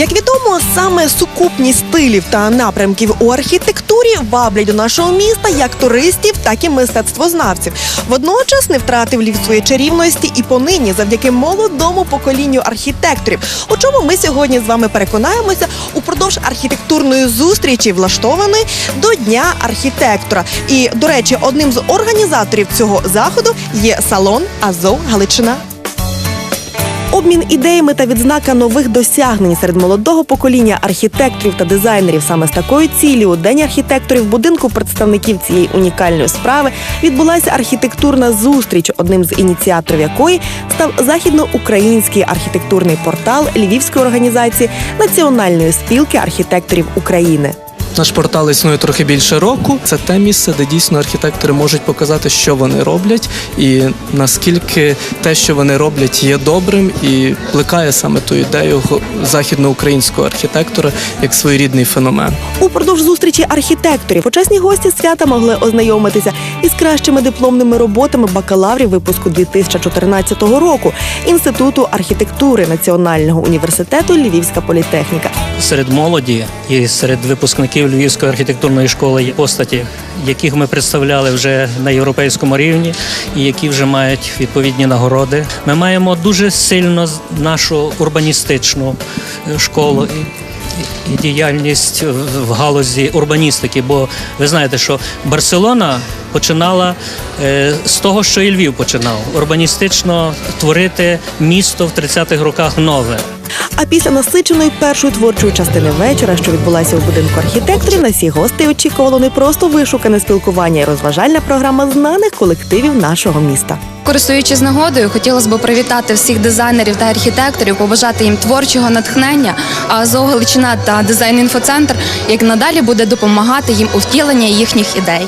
Як відомо, саме сукупність стилів та напрямків у архітектурі ваблять до нашого міста як туристів, так і мистецтвознавців. Водночас не втратив лів своєї чарівності і понині завдяки молодому поколінню архітекторів. У чому ми сьогодні з вами переконаємося упродовж архітектурної зустрічі, влаштованої до Дня архітектора. І до речі, одним з організаторів цього заходу є салон Азов Галичина. Обмін ідеями та відзнака нових досягнень серед молодого покоління архітекторів та дизайнерів саме з такою ціллю у день архітекторів будинку представників цієї унікальної справи відбулася архітектурна зустріч, одним з ініціаторів якої став західноукраїнський архітектурний портал Львівської організації Національної спілки архітекторів України. Наш портал існує трохи більше року. Це те місце, де дійсно архітектори можуть показати, що вони роблять, і наскільки те, що вони роблять, є добрим і плекає саме ту ідею західноукраїнського архітектора як своєрідний феномен. Упродовж зустрічі архітекторів почесні гості свята могли ознайомитися із кращими дипломними роботами бакалаврів випуску 2014 року Інституту архітектури Національного університету Львівська політехніка. серед молоді і серед випускників Львівської архітектурної школи постаті, яких ми представляли вже на європейському рівні, і які вже мають відповідні нагороди. Ми маємо дуже сильно нашу урбаністичну е, школу. і- діяльність в галузі урбаністики, бо ви знаєте, що Барселона починала е, з того, що і Львів починав урбаністично творити місто в 30-х роках нове. А після насиченої першої творчої частини вечора, що відбулася у будинку архітекторів, на всі гостей очікувало не просто вишукане спілкування і розважальна програма знаних колективів нашого міста. Користуючись нагодою, хотілося б привітати всіх дизайнерів та архітекторів, побажати їм творчого натхнення. А АЗО Галичина та дизайн інфоцентр як надалі буде допомагати їм у втіленні їхніх ідей.